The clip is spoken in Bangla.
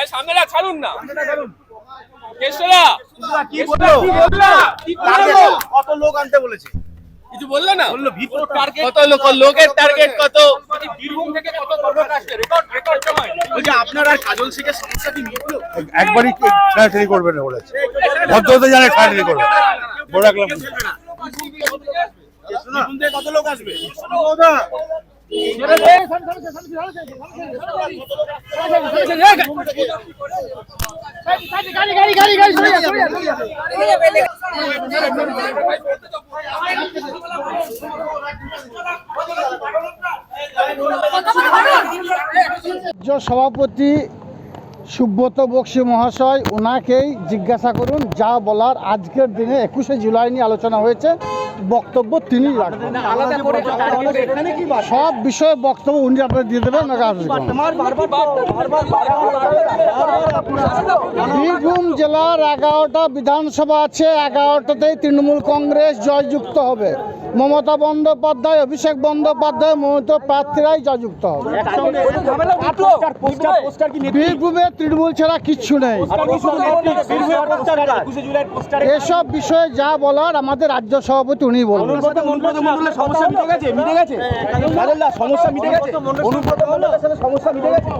এই সামনেটা ছাড়ুন না। কেষ্টরা কি বলল? কত লোক আনতে বলেছে? কিছু বলল না? বলল ভিতর টার্গেট কত লোক লোকের টার্গেট কত? বীরভূম থেকে কত লোক আসছে? রেকর্ড রেকর্ড সময়। বলছে আপনার আর কাজল শেখের সমস্যা কি মিটলো একবারই না বলেছে। ভদ্রতা জানে ঠেলাঠেলি করবে। বলে রাখলাম। কত লোক আসবে? সভাপতি সুব্রত বক্সী মহাশয় ওনাকেই জিজ্ঞাসা করুন যা বলার আজকের দিনে একুশে জুলাই নিয়ে আলোচনা হয়েছে বক্তব্য তিনি রাখবেন সব বিষয়ে বক্তব্য উনি আপনার দিয়ে দেবেন বীরভূম জেলার এগারোটা বিধানসভা আছে এগারোটাতেই তৃণমূল কংগ্রেস জয়যুক্ত হবে। মমতা বন্দ্যোপাধ্যায় অভিষেক বন্দ্যোপাধ্যায় মমতা প্রার্থীরাই জয়যুক্ত হবে। বীরভূমে তৃণমূল ছাড়া কিচ্ছু নেই। এসব বিষয়ে যা বলার আমাদের রাজ্য সভাপতি উনি বলবেন। সমস্যা মিটে গেছে মিটে গেছে। সমস্যা মিটে গেছে। অনুব্রত মণ্ডলের সাথে সমস্যা মিটে গেছে।